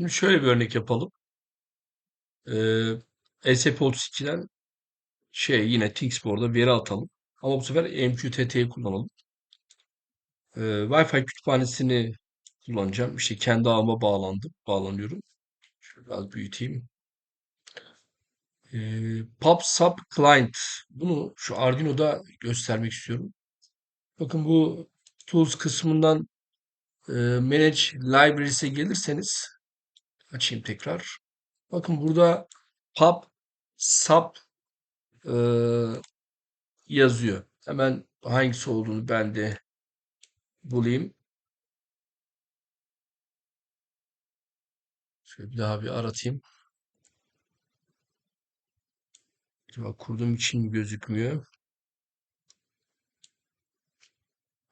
Şimdi şöyle bir örnek yapalım. Ee, SAP32'den şey yine Thingsboard'a veri atalım. Ama bu sefer MQTT'yi kullanalım. Ee, Wi-Fi kütüphanesini kullanacağım. İşte kendi ağıma bağlandım. Bağlanıyorum. Şöyle biraz büyüteyim. Ee, PubSub Client. Bunu şu Arduino'da göstermek istiyorum. Bakın bu Tools kısmından e, Manage Libraries'e gelirseniz açayım tekrar. Bakın burada PubSub e, yazıyor. Hemen hangisi olduğunu ben de bulayım. Şöyle bir daha bir aratayım. Acaba kurduğum için gözükmüyor?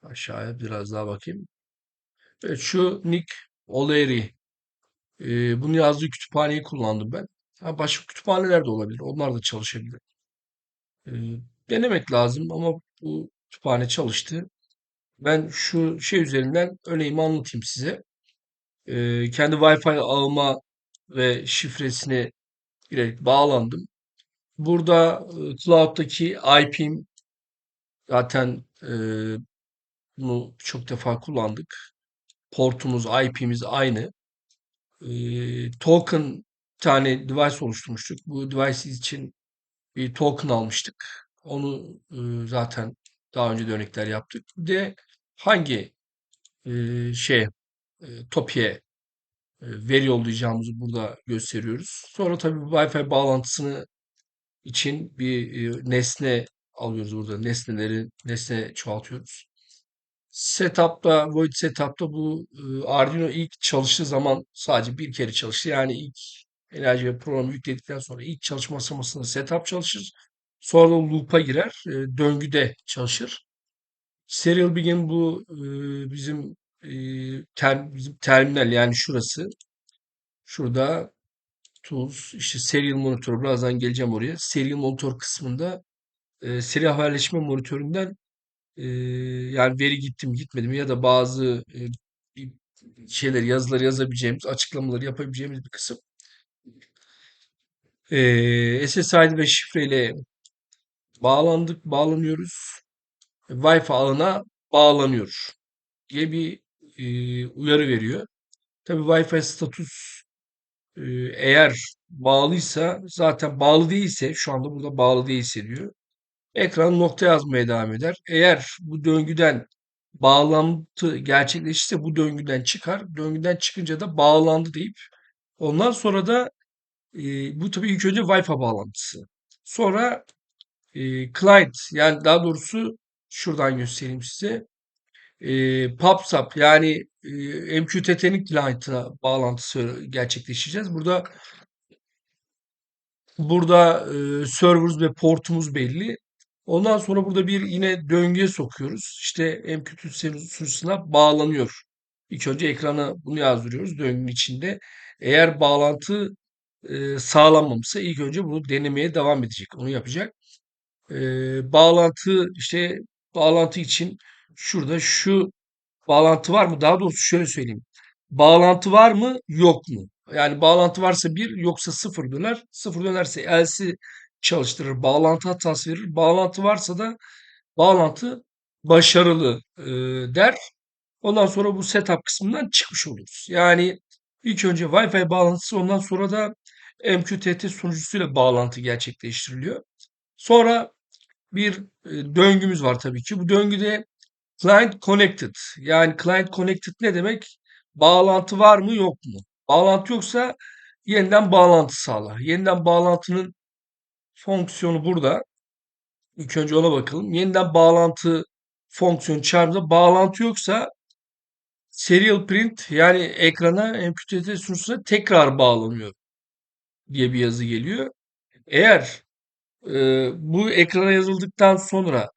Aşağıya biraz daha bakayım. Evet şu Nick O'Leary. Ee, bunu yazdığı kütüphaneyi kullandım ben. Ha, başka kütüphaneler de olabilir. Onlar da çalışabilir. Ee, denemek lazım ama bu kütüphane çalıştı. Ben şu şey üzerinden örneğimi anlatayım size. Ee, kendi Wi-Fi ağıma ve şifresine girerek bağlandım. Burada e, cloud'daki IP'm zaten e, bunu çok defa kullandık. Portumuz, IP'miz aynı. Token tane device oluşturmuştuk. Bu device için bir token almıştık. Onu e, zaten daha önce de örnekler yaptık. Bir de hangi e, şey e, Topi'ye veri yollayacağımızı burada gösteriyoruz. Sonra tabii Wi-Fi bağlantısını için bir nesne alıyoruz burada. Nesneleri nesne çoğaltıyoruz. Setup'ta, Void Setup'ta bu Arduino ilk çalıştığı zaman sadece bir kere çalıştı. Yani ilk enerji ve programı yükledikten sonra ilk çalışma aşamasında setup çalışır. Sonra da loop'a girer. E, döngüde çalışır. Serial Begin bu bizim e, bizim terminal yani şurası. Şurada Tools, işte Serial Monitor birazdan geleceğim oraya. Serial Monitor kısmında e, seri haberleşme monitöründen e, yani veri gittim gitmedim ya da bazı e, şeyler yazıları yazabileceğimiz, açıklamaları yapabileceğimiz bir kısım. E, SSID ve şifreyle bağlandık, bağlanıyoruz. Wi-Fi ağına bağlanıyor diye bir e, uyarı veriyor. Tabii Wi-Fi status e, eğer bağlıysa zaten bağlı değilse şu anda burada bağlı değilse diyor. Ekran nokta yazmaya devam eder. Eğer bu döngüden bağlantı gerçekleşirse bu döngüden çıkar. Döngüden çıkınca da bağlandı deyip ondan sonra da e, bu tabii ilk önce Wi-Fi bağlantısı. Sonra e, client yani daha doğrusu şuradan göstereyim size. E, PubSub yani e, MQTT'nin client'ına bağlantısı gerçekleşeceğiz. Burada burada e, server'ımız ve portumuz belli. Ondan sonra burada bir yine döngüye sokuyoruz. İşte MQTT sunucusuna bağlanıyor. İlk önce ekrana bunu yazdırıyoruz döngünün içinde. Eğer bağlantı e, sağlanmamışsa ilk önce bunu denemeye devam edecek. Onu yapacak. E, bağlantı işte bağlantı için şurada şu bağlantı var mı? Daha doğrusu şöyle söyleyeyim. Bağlantı var mı? Yok mu? Yani bağlantı varsa bir yoksa sıfır döner. Sıfır dönerse else çalıştırır. Bağlantı hatası verir. Bağlantı varsa da bağlantı başarılı e, der. Ondan sonra bu setup kısmından çıkmış oluruz. Yani ilk önce Wi-Fi bağlantısı ondan sonra da MQTT sunucusuyla bağlantı gerçekleştiriliyor. Sonra bir döngümüz var tabii ki. Bu döngüde client connected yani client connected ne demek? Bağlantı var mı yok mu? Bağlantı yoksa yeniden bağlantı sağla. Yeniden bağlantının fonksiyonu burada. İlk önce ona bakalım. Yeniden bağlantı fonksiyonu çağrımızda bağlantı yoksa serial print yani ekrana MQTT sunucusuna tekrar bağlanıyor diye bir yazı geliyor. Eğer e, bu ekrana yazıldıktan sonra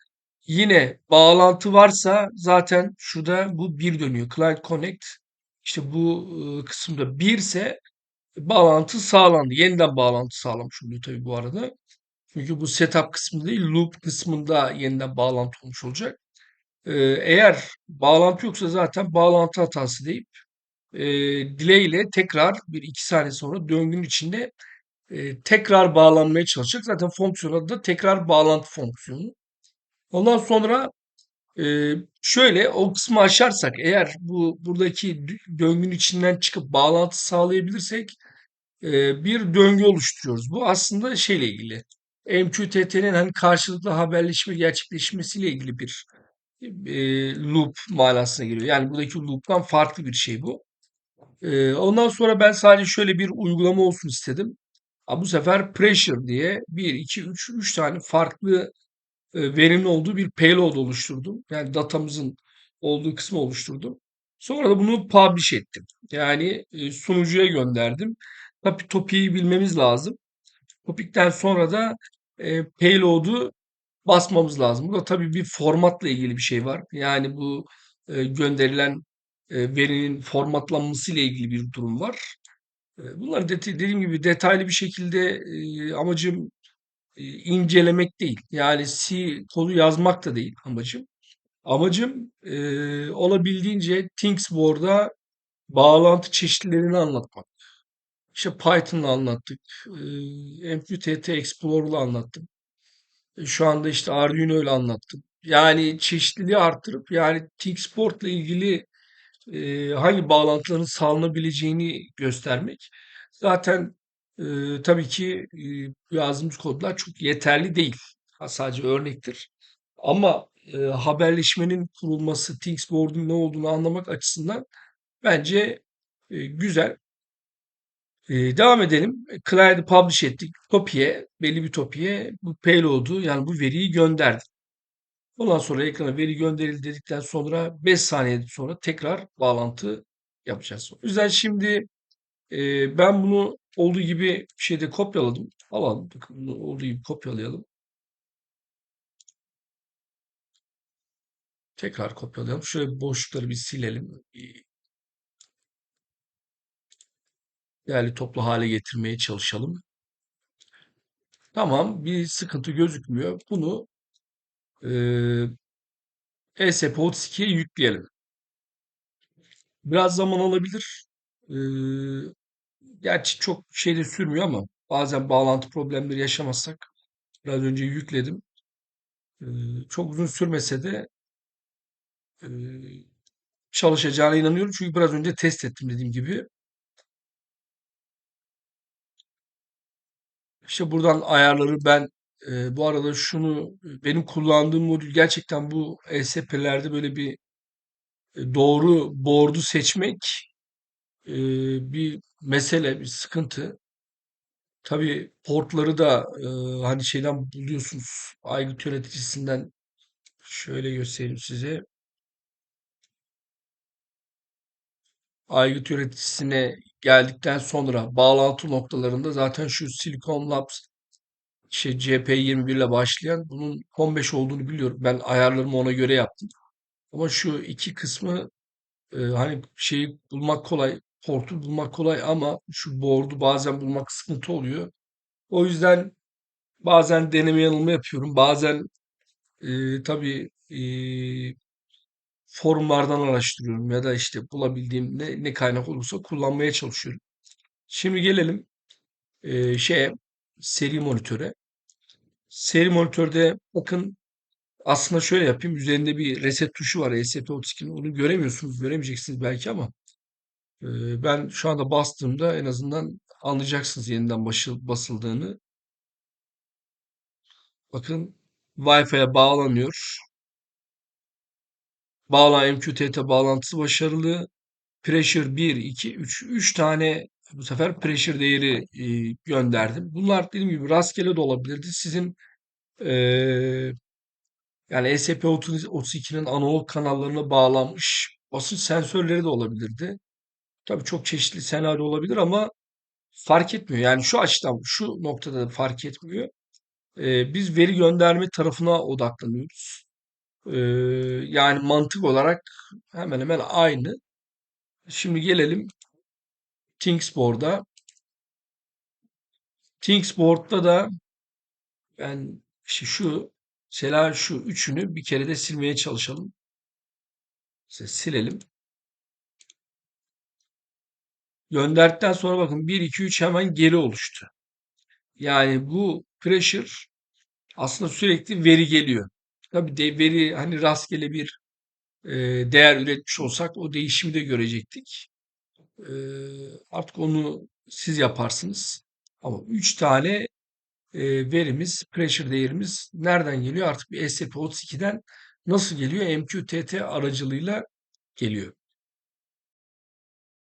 yine bağlantı varsa zaten şurada bu bir dönüyor. Client Connect işte bu e, kısımda bir ise bağlantı sağlandı. Yeniden bağlantı sağlamış oluyor tabii bu arada. Çünkü bu setup kısmı değil, loop kısmında yeniden bağlantı olmuş olacak. Ee, eğer bağlantı yoksa zaten bağlantı hatası deyip e, delay tekrar bir iki saniye sonra döngünün içinde e, tekrar bağlanmaya çalışacak. Zaten fonksiyon adı da tekrar bağlantı fonksiyonu. Ondan sonra e, şöyle o kısmı aşarsak eğer bu buradaki dö- döngünün içinden çıkıp bağlantı sağlayabilirsek e, bir döngü oluşturuyoruz. Bu aslında şeyle ilgili. MQTT'nin hani karşılıklı haberleşme gerçekleşmesiyle ilgili bir e, loop manasına geliyor. Yani buradaki loop'tan farklı bir şey bu. E, ondan sonra ben sadece şöyle bir uygulama olsun istedim. Ha, bu sefer pressure diye bir 2 3 3 tane farklı e, verinin olduğu bir payload oluşturdum. Yani datamızın olduğu kısmı oluşturdum. Sonra da bunu publish ettim. Yani e, sunucuya gönderdim. Tabii topiği bilmemiz lazım. Topikten sonra da e, payload'u basmamız lazım. Burada tabii bir formatla ilgili bir şey var. Yani bu e, gönderilen e, verinin formatlanması ile ilgili bir durum var. E, bunları deti- dediğim gibi detaylı bir şekilde e, amacım e, incelemek değil. Yani C kodu yazmak da değil amacım. Amacım e, olabildiğince Thingsboard'a bağlantı çeşitlerini anlatmak. İşte Python'la anlattık. E, MQTT Explorer'la anlattım. E, Şu anda işte Arduino ile anlattım. Yani çeşitliliği arttırıp yani Thinksport'la ilgili e, hangi bağlantıların sağlanabileceğini göstermek. Zaten e, tabii ki e, yazdığımız kodlar çok yeterli değil. Ha, sadece örnektir. Ama e, haberleşmenin kurulması, Thingsboard'un ne olduğunu anlamak açısından bence e, güzel. E, devam edelim. Client'ı publish ettik. Topi'ye, belli bir topi'ye bu payload'u yani bu veriyi gönderdik. Ondan sonra ekrana veri gönderildi dedikten sonra 5 saniye sonra tekrar bağlantı yapacağız. O yüzden şimdi e, ben bunu olduğu gibi şeyde kopyaladım. Alalım. Bakın bunu olduğu gibi kopyalayalım. Tekrar kopyalayalım. Şöyle boşlukları bir silelim. Değerli toplu hale getirmeye çalışalım. Tamam, bir sıkıntı gözükmüyor. Bunu e, ESP32'ye yükleyelim. Biraz zaman alabilir. E, gerçi çok şey de sürmüyor ama bazen bağlantı problemleri yaşamazsak biraz önce yükledim. E, çok uzun sürmese de e, çalışacağına inanıyorum. Çünkü biraz önce test ettim dediğim gibi. İşte buradan ayarları ben e, bu arada şunu benim kullandığım modül gerçekten bu ESP'lerde böyle bir e, doğru board'u seçmek e, bir mesele, bir sıkıntı. Tabii portları da e, hani şeyden buluyorsunuz. Aygıt yöneticisinden şöyle göstereyim size. Aygıt yöneticisine geldikten sonra bağlantı noktalarında zaten şu Silicon Labs şey CP21 ile başlayan bunun 15 olduğunu biliyorum. Ben ayarlarımı ona göre yaptım. Ama şu iki kısmı e, hani şeyi bulmak kolay, portu bulmak kolay ama şu board'u bazen bulmak sıkıntı oluyor. O yüzden bazen deneme yanılma yapıyorum. Bazen e, tabii e, forumlardan araştırıyorum ya da işte bulabildiğim ne, ne kaynak olursa kullanmaya çalışıyorum. Şimdi gelelim e, şeye seri monitöre. Seri monitörde bakın aslında şöyle yapayım. Üzerinde bir reset tuşu var ESP32'nin. Onu göremiyorsunuz, göremeyeceksiniz belki ama e, ben şu anda bastığımda en azından anlayacaksınız yeniden başı- basıldığını. Bakın Wi-Fi'ye bağlanıyor. Bağlan MQTT bağlantısı başarılı. Pressure 1, 2, 3. 3 tane bu sefer pressure değeri e, gönderdim. Bunlar dediğim gibi rastgele de olabilirdi. Sizin e, yani ESP32'nin analog kanallarına bağlanmış basınç sensörleri de olabilirdi. Tabii çok çeşitli senaryo olabilir ama fark etmiyor. Yani şu açıdan, şu noktada da fark etmiyor. E, biz veri gönderme tarafına odaklanıyoruz. E, yani mantık olarak hemen hemen aynı. Şimdi gelelim Thingsboard'a. Thingsboard'da da ben işte şu mesela şu üçünü bir kere de silmeye çalışalım. İşte silelim. Gönderdikten sonra bakın 1, 2, 3 hemen geri oluştu. Yani bu pressure aslında sürekli veri geliyor. Tabii de veri hani rastgele bir e, değer üretmiş olsak o değişimi de görecektik. E, artık onu siz yaparsınız. Ama 3 tane e, verimiz, pressure değerimiz nereden geliyor? Artık bir SCP-32'den nasıl geliyor? MQTT aracılığıyla geliyor.